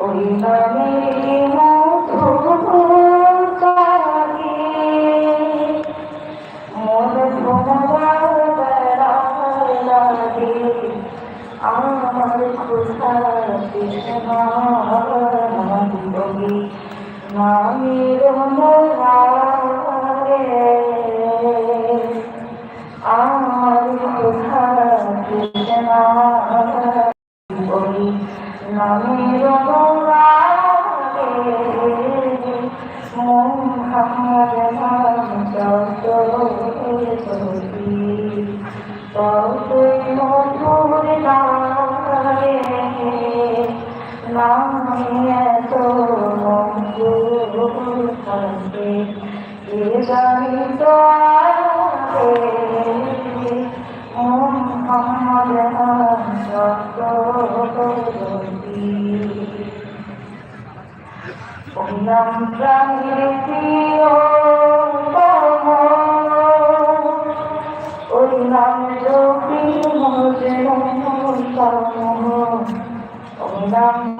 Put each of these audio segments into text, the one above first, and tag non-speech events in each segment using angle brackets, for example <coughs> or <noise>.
Oh, you know me, you. নামে এত এ জানি তো মোহাম্মদ নাম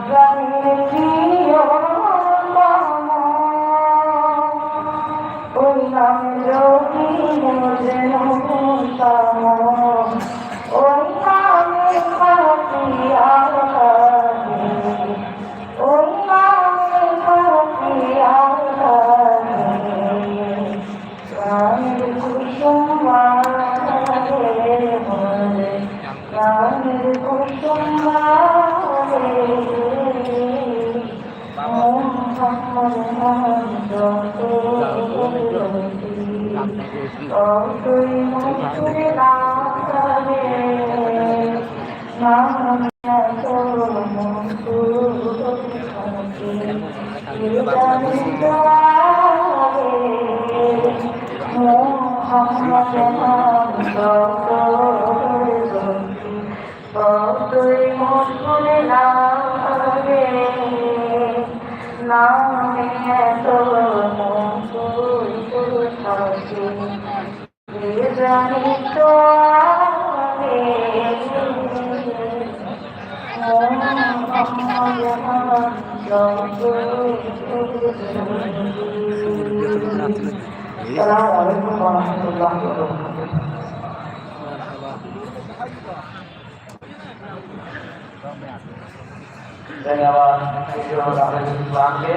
ধন্যবাদ। ইসলামকে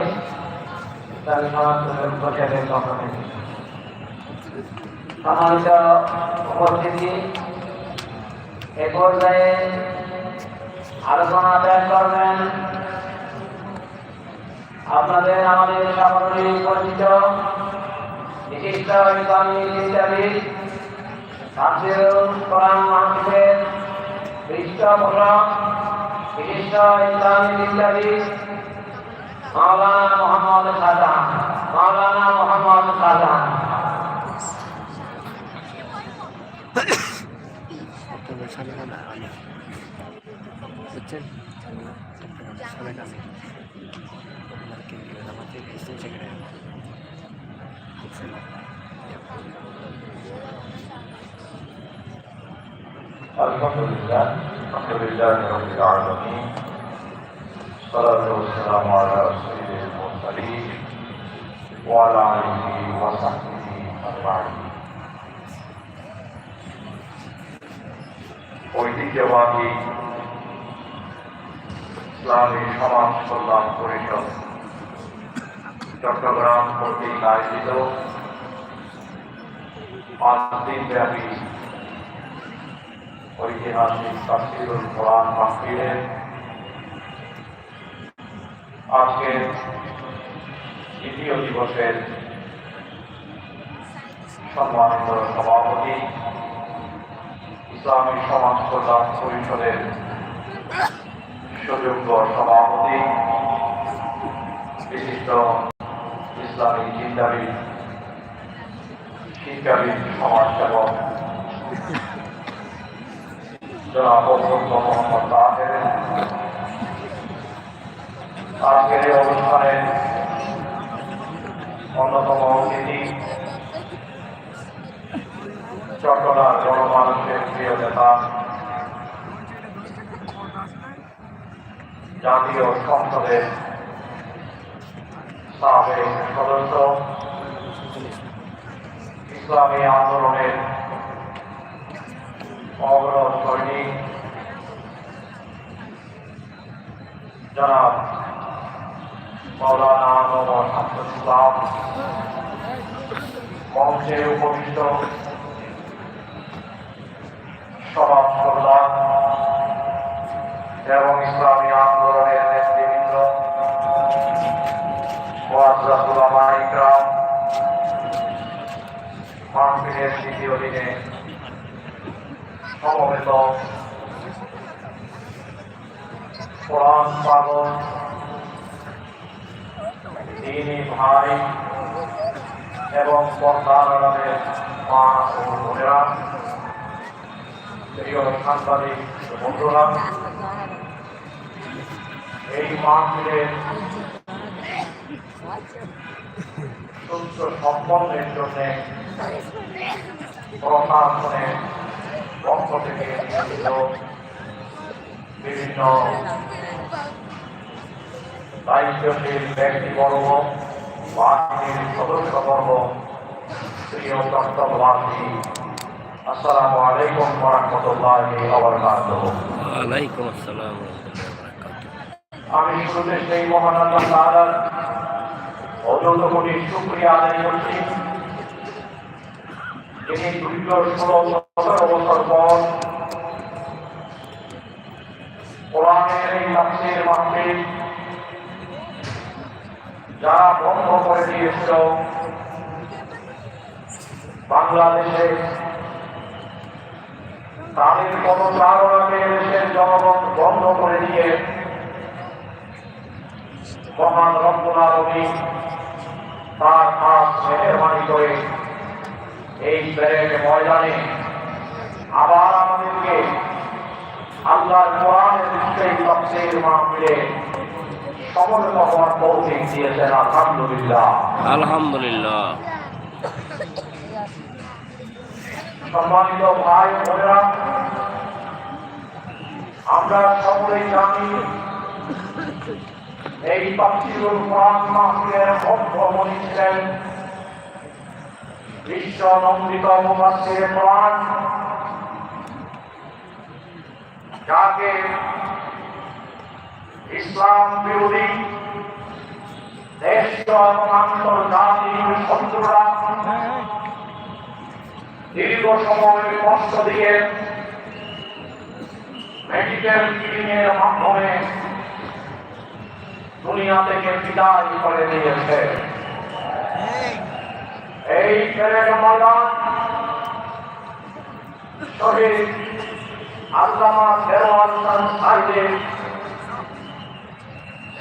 তার সমাজের প্রচারের পক্ষে সম্মানিত উপস্থিতি এ পর্যায়ে আলোচনা আদায় করবেন আপনাদের আমাদের সকলেরই পরিচিত বিশিষ্ট ইসলামী চিন্তাবিদ তাফসিরুল কোরআন মাহফিলের পৃষ্ঠপোষক বিশিষ্ট ইসলামী মাওলানা মোহাম্মদ শাহজাহান মাওলানা মোহাম্মদ শাহজাহান। <coughs> বুঝছেন সামনে কাছে আপনার কে গেলেন আমাকে ইসলাম সেখানে الحمد لله الحمد لله رب العالمين الصلاة والسلام على سيد المرسلين وعلى آله وصحبه أجمعين ঐতিহ্যবাহী ইসলামী সমাজ কল্যাণ পরিষদ চট্টগ্রাম কর্তৃক আয়োজিত পাঁচ দিনব্যাপী ঐতিহাসিক তাফসিরুল কোরআন মাহফিলের আজকের দ্বিতীয় দিবসের সম্মানিত সভাপতি ইসলামী সমাজ কল্যাণ পরিষদের সুযোগ্য সভাপতি বিশিষ্ট ইসলামী চিন্তাবিদ শিক্ষাবিদ সমাজসেবক জাতীয় সংসদের সাবেক সদস্য। ইসলামী আন্দোলনের অগ্র সৈনিক। জনাব মৌলানা মোহাম্মদ আব্দুল ইসলাম মঞ্চে উপবিষ্ট সমাজ কল্যাণ এবং ইসলামী আন্দোলনের নেতৃবৃন্দ ওয়াজরাতুলামা ইকরাম মাহফিলের দ্বিতীয় দিনে সমবেত কোরআন পাগল দিনী ভাই এবং পর্দারের মা ও বোনেরা প্রিয় সাংবাদিক বন্ধুরা এই মাহফিলের সুস্থ সম্পন্নের জন্য প্রশাসনের পক্ষ থেকে বিভিন্ন দায়িত্বশীল ব্যক্তিবর্গ বাহিনীর সদস্যবর্গ প্রিয় কর্তব্যবাসী আসসালামু আলাইকুম ওয়াবারাকাতুহু ওয়ালাইকুম আসসালাম আমি শুরুতে সেই মহান আল্লাহ আদায় করছি। তাফসীর মাহফিল যারা বন্ধ করে দিয়েছিল, বাংলাদেশে তাদের দেশের জনগণ বন্ধ করে দিয়ে মহান তার খাস মেহরবানি করে এই প্যারেড ময়দানে আবার আমাদেরকে আল্লাহর কোরআনের নিশ্চয়ই তফসির মাহফিলে সমবেত হওয়ার তৌফিক দিয়েছেন আলহামদুলিল্লাহ। আলহামদুলিল্লাহ। সম্মানিত ভাই বোনেরা আমরা সকলেই জানি এই তাফসীরুল কোরআন মাহফিলের মধ্যমণি ছিলেন বিশ্ব নন্দিত কোরআন যাকে ইসলাম বিরোধী এবং আন্তর্জাতিক শত্রুরা দীর্ঘ সময় কষ্ট দিয়ে মেডিকেল কিলিং এর মাধ্যমে দুনিয়া থেকে বিদায় করে দিয়েছে। এই প্যারেড ময়দান শহীদ আল্লামা দেওয়াল সাহেবের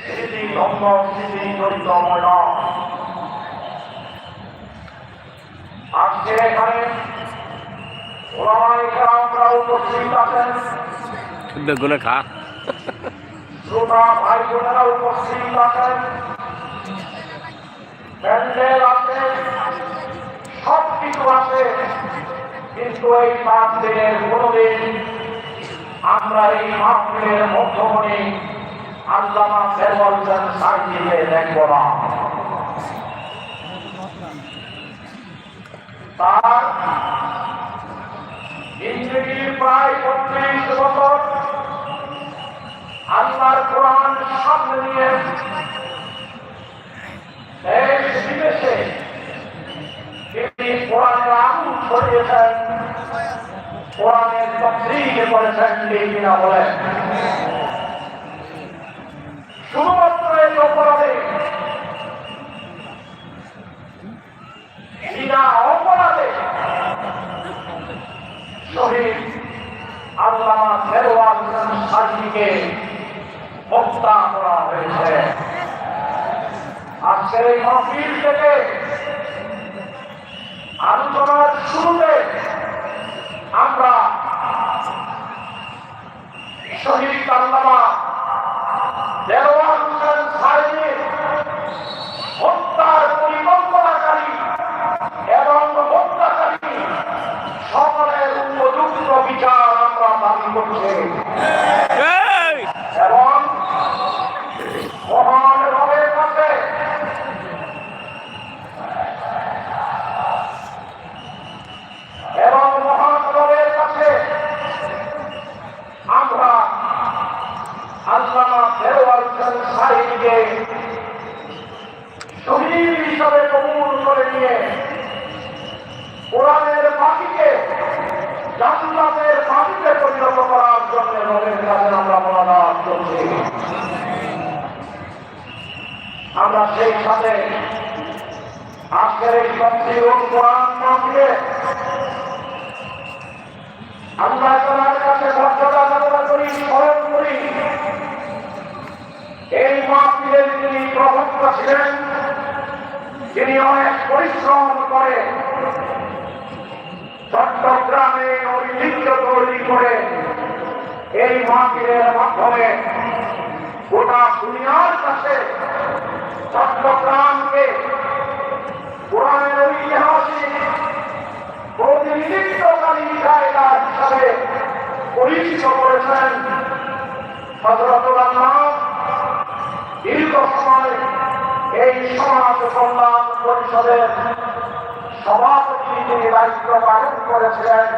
স্মৃতি ধন্য স্মৃতি জড়িত ময়দান। আজকে এখানে ওলামাই কেরামরা উপস্থিত আছেন বেগুনে খা। শ্রোতা ভাই বোনেরা উপস্থিত আছেন। প্যান্ডেল সব কিছু আছে, কিন্তু এই পাঁচ দিনের কোনোদিন আমরা এই মাহফিলের মধ্যমণি আল্লামা দেখব না। তার জিন্দগির প্রায় বত্রিশ বছর আল্লাহর কোরআন সামনে নিয়ে দেশ বিদেশে তিনি কোরআনের আগুন ছড়িয়েছেন কোরআনের তফসিলে করেছেন কিনা বলেন। শুধুমাত্র এই অপরাধে বিনা অপরাধে শহীদ আল্লামা ফেরওয়াল সাজিকে হত্যা করা হয়েছে। আজকের এই মাহফিল থেকে আলোচনার শুরুতে আমরা শহীদ আল্লামা দেওয়াল হোসেন সাহেবের হত্যার পরিকল্পনাকারী এবং হত্যাকারী সকলের উপযুক্ত বিচার আমরা দাবি করছি এই! এবং জান্নাতের মাটিতে পরিণত করার জন্য রবের কাছে আমরা মনোনাথ করছি আমরা সেই সাথে আজকের এই শক্তি ও কোরআন মাহফিলে আল্লাহ তাআলার কাছে মর্যাদা কামনা করি স্মরণ করি এই মাহফিলের যিনি ছিলেন যিনি অনেক পরিশ্রম করে চট্টগ্রামে ঐতিহ্য তৈরি করে এই মাহফিলের মাধ্যমে গোটা দুনিয়ার কাছে চট্টগ্রামকে কোরআনের ঐতিহাসিক প্রতিনিধিত্বকারী জায়গা হিসাবে পরিচিত করেছেন হজরতুল আল্লাহ দীর্ঘ সময় এই সমাজ কল্যাণ পরিষদের সভাপতি তিনি দায়িত্ব পালন করেছিলেন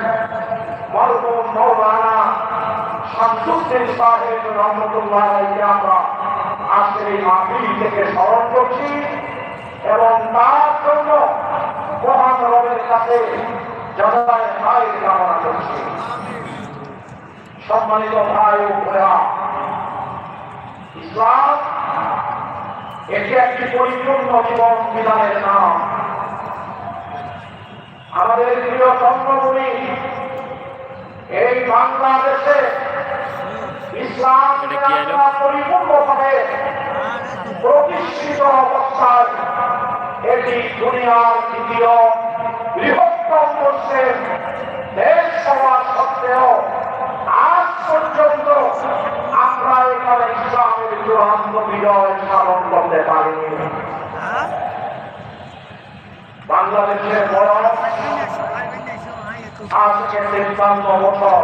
সম্মানিত ভাই ইসলাম এটি একটি পরিপূর্ণ জীবন বিধানের নাম আমাদের প্রিয় জন্মভূমি এই বাংলাদেশে ইসলাম? পরিপূর্ণভাবে প্রতিষ্ঠিত অবস্থায় এটি দুনিয়ার দ্বিতীয় আজকে তিপ্পান্ন বছর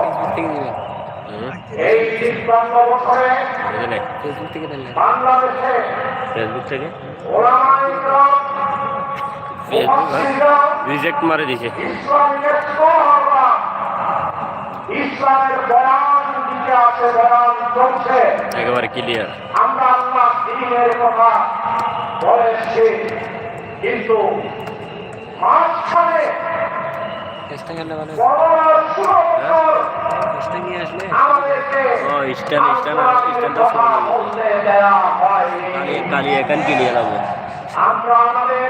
এই তিপ্পান্ন বছরে ফেসবুক থেকে? বাংলাদেশে ফেসবুক রিজেক্ট মারে দিছে। ইসলামের স্কলাররা বয়ান দিতে আছে বয়ান চলছে। একেবারে ক্লিয়ার আমরা আল্লাহ দিনের কথা বলেছি কিন্তু মাঝখানে করোনা ষোলো বছর চেষ্টা নিয়ে আসলে? ও, স্ট্যান্ড, স্ট্যান্ড, স্ট্যান্ডটা কালি এখান হবে আমরা আমাদের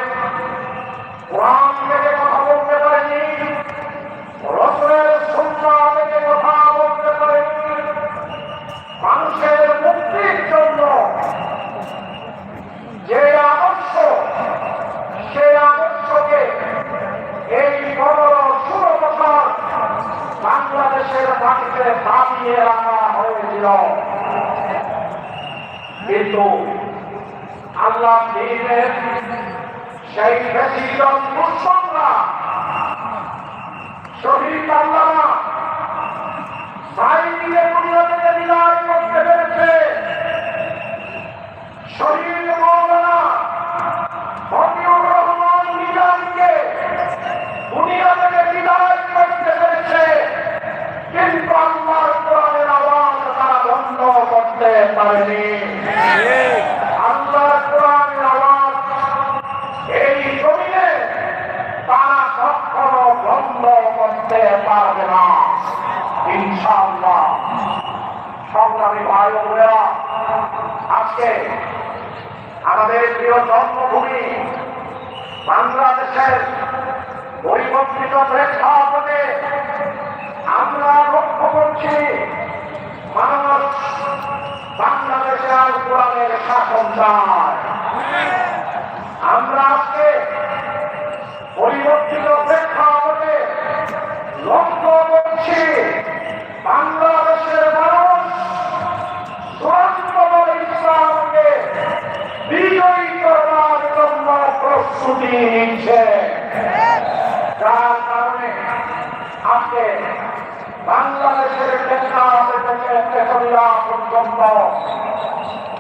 পর্যন্ত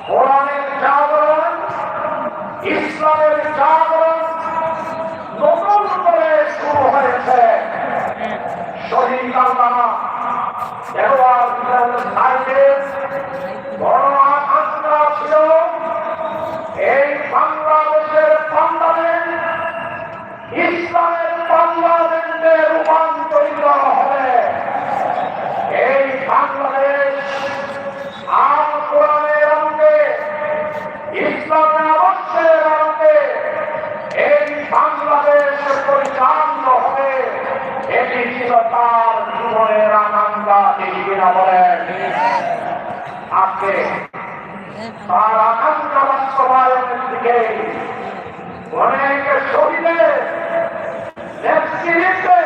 কোরআনের জাগরণ ইসলামের জাগরণ নতুন করে শুরু হয়েছে শহীদ আল্লামা দেওয়ার সাইডের বড় আকাঙ্ক্ষা ছিল এই বাংলাদেশের পার্লামেন্ট ইসলামের পার্লামেন্টে রূপান্তরিত হবে ছিল তার জীবনের আকাঙ্ক্ষা তিনি কিনা বলেন আজকে তার আকাঙ্ক্ষা বাস্তবায়নের দিকে অনেক শহীদের নেতৃত্বে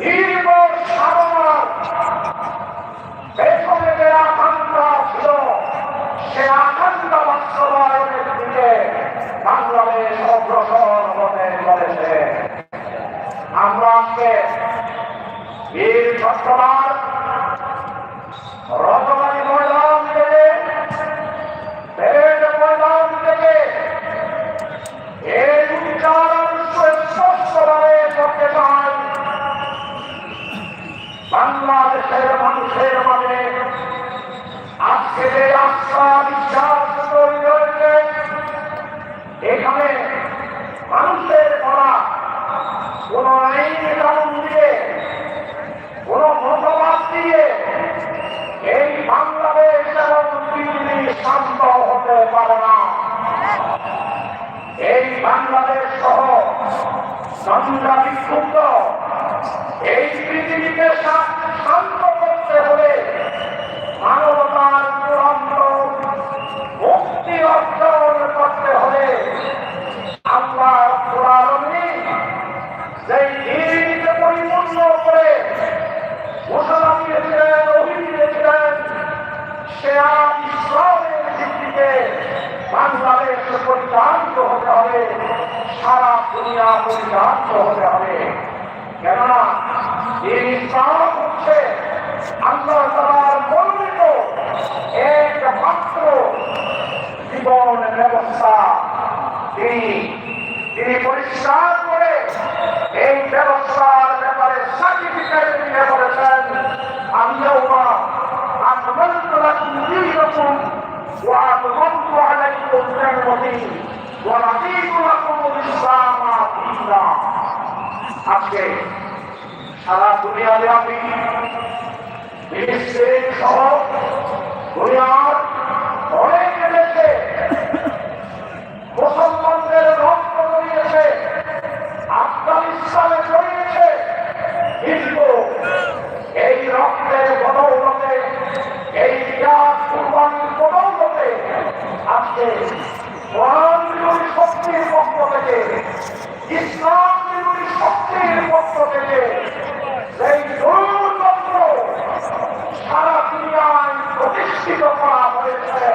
দীর্ঘ সাধনা পেছনে যে আকাঙ্ক্ষা ছিল সে আকাঙ্ক্ষা বাস্তবায়নের দিকে বাংলাদেশ অগ্রসর হতে চলেছে আমরা আজকে বীর চট্টগ্রাম রজবাড়ি ময়দান থেকে প্যারেড ময়দান থেকে এই উচ্চারণ স্পষ্টভাবে করতে চাই বাংলাদেশের মানুষের মাঝে আজকে আস্থা বিশ্বাস তৈরি হয়েছে। এখানে মানুষের করা কোন আইন কানুন দিয়ে, কোন মতবাদ দিয়ে এই বাংলাদেশ এবং পৃথিবী শান্ত হতে পারে না। এই বাংলাদেশ সহ সন্ধ্যা পরিচালিত হতে হবে। সারা দুনিয়া পরিচালিত হতে হবে। কেননা এই ইসলাম হচ্ছে আল্লাহ তালার মনোনীত একমাত্র জীবন ব্যবস্থা। তিনি তিনি পরিষ্কার করে এই ব্যবস্থার ব্যাপারে সার্টিফিকেট দিয়ে বলেছেন। আল্লাহ আকমলতু লাকুম সারা দুনিয়াব্যাপী মিনিস্ট্রি সহ দুনিয়ার অনেক দেশে মুসলমানদের রক্ত জড়িয়েছে আফগানিস্তানে জড়িয়েছে কিন্তু এই রক্তের বদৌলতে এই ত্যাগ কুরবানির বদৌলতে বিরোধী শক্তির পক্ষ থেকে ইসলাম শক্তির পক্ষ থেকে এই দুর্গন্ধ সারা দুনিয়ায় প্রতিষ্ঠিত করা হয়েছে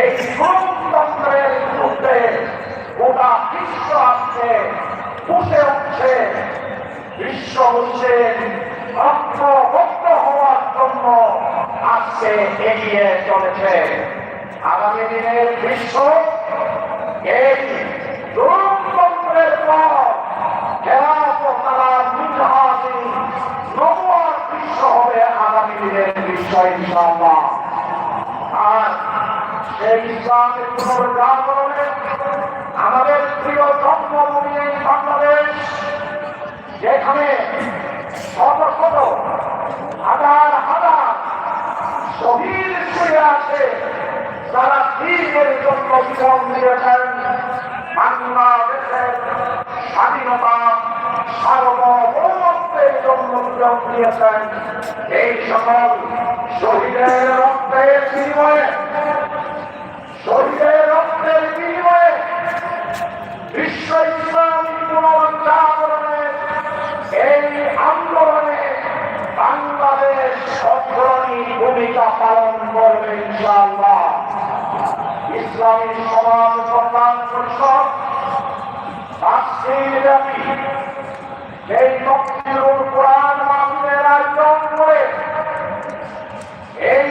এই গণতন্ত্রের বিরুদ্ধে গোটা বিশ্ব আজকে বসে উঠছে বিশ্ব হচ্ছে ঐক্যবদ্ধ হওয়ার জন্য আজকে এগিয়ে চলেছে আগামী দিনের বিশ্ব এই গণতন্ত্রের পর খেলাফতার বিধাসী নবুয়ার বিশ্ব হবে আগামী দিনের বিশ্ব ইনশাআল্লাহ আর সেই ইসলামের পুনর্জাগরণে আমাদের প্রিয় জন্মভূমি এই বাংলাদেশ, যেখানে শত শত হাজার হাজার শহীদ শুয়ে আছে, যারা দিনের জন্য জীবন দিয়েছেন। বাংলাদেশের স্বাধীনতা সার্বভৌমত্বের জন্য জীবন দিয়েছেন। এই সকল শহীদের রক্তের বিনিময়ে শহীদের রক্তের বিনিময়ে বিশ্ব ইসলামী পুনরুদ্ধারণের এই আন্দোলনে বাংলাদেশ অগ্রণী ভূমিকা পালন করবে ইনশাআল্লাহ। ইসলামী সমাজ এই